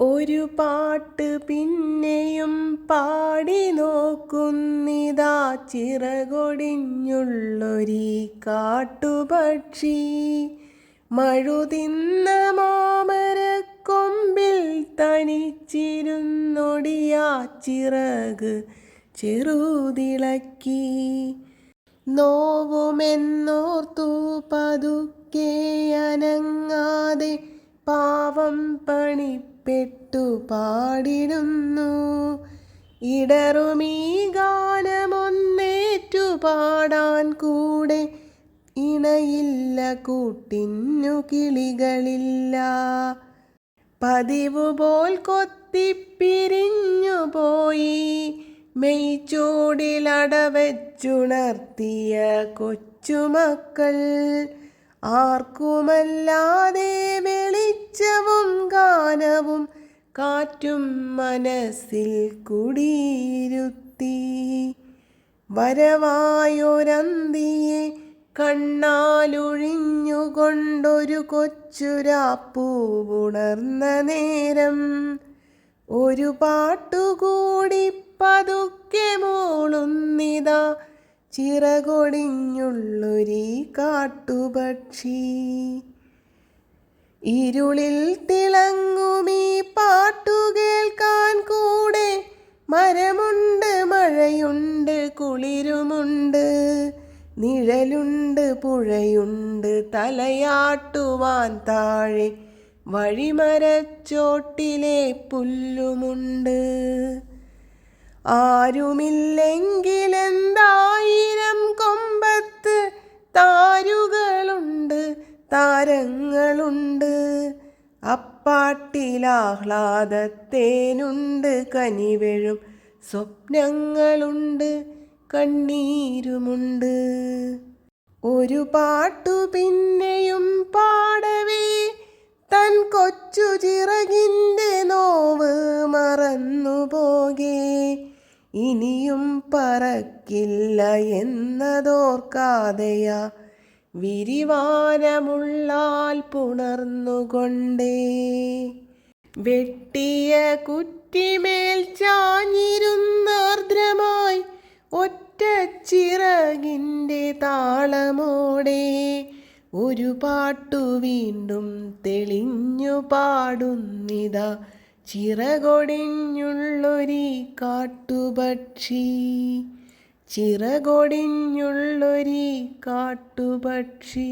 ഒരു പാട്ട് പിന്നെയും പാടി നോക്കുന്നിതാ ചിറകൊടിഞ്ഞുള്ളൊരി കാട്ടുപക്ഷി. മഴുതിന്ന മാമരക്കൊമ്പിൽ തനിച്ചിരുന്നൊടിയാ ചിറക് ചെറുതിളക്കി. നോവുമെന്നോർത്തു പതുക്കെ അനങ്ങാതെ പാവം പണിപ്പെട്ടു പാടിടുന്നു. ഇടറുമീ ഗാനമൊന്നേറ്റു പാടാൻ കൂടെ. ഇണയില്ല കൂട്ടിന്നു കിളികളില്ല. പതിവുപോൽ കൊത്തിപ്പിരിഞ്ഞു പോയി. മെയ്ച്ചൂടിലടവച്ചുണർത്തിയ കൊച്ചുമക്കൾ. ആർക്കുമല്ലാതെ വെളിച്ചവും ഗാനവും കാറ്റും മനസ്സിൽ കുടിയിരുത്തി. വരവായൊരന്തിയെ കണ്ണാലൊഴിഞ്ഞുകൊണ്ടൊരു കൊച്ചുരാപ്പൂവുണർന്ന നേരം. ഒരു പാട്ടുകൂടി പതുക്കെ മൂളുന്നിതാ ചിറകൊടിഞ്ഞുള്ളൊരീ കാട്ടുപക്ഷി. ഇരുളിൽ തിളങ്ങുമീ പാട്ടു കേൾക്കാൻ കൂടെ മരമുണ്ട് മഴയുണ്ട് കുളിരുമുണ്ട് നിഴലുണ്ട് പുഴയുണ്ട് തലയാട്ടുവാൻ താഴെ വഴിമരച്ചോട്ടിലെ പുല്ലുമുണ്ട്. ആരുമില്ലെങ്കിലെന്തായിരം താരങ്ങളുണ്ട്. അപ്പാട്ടിലാഹ്ലാദത്തേനുണ്ട്. കനിവെഴും സ്വപ്നങ്ങളുണ്ട്. കണ്ണീരുമുണ്ട്. ഒരു പാട്ടു പിന്നെയും പാടവേ. തൻ കൊച്ചു ചിറകിന്റെ നോവ് മറന്നുപോകേ. ഇനിയും പറക്കില്ല എന്നതോർക്കാതെയാ വിരിവാരമുള്ളാൽ പുണർന്നുകൊണ്ടേ. വെട്ടിയ കുറ്റിമേൽ ചാഞ്ഞിരുന്നാർദ്രമായി ഒറ്റ ചിറകിന്റെ താളമോടെ ഒരു പാട്ടു വീണ്ടും തെളിഞ്ഞു പാടുന്നിതാ. ചിറകൊടിഞ്ഞുള്ളൊരി കാട്ടുപക്ഷി. ചിറകൊടിഞ്ഞുള്ളൊരീ കാട്ടുപക്ഷി.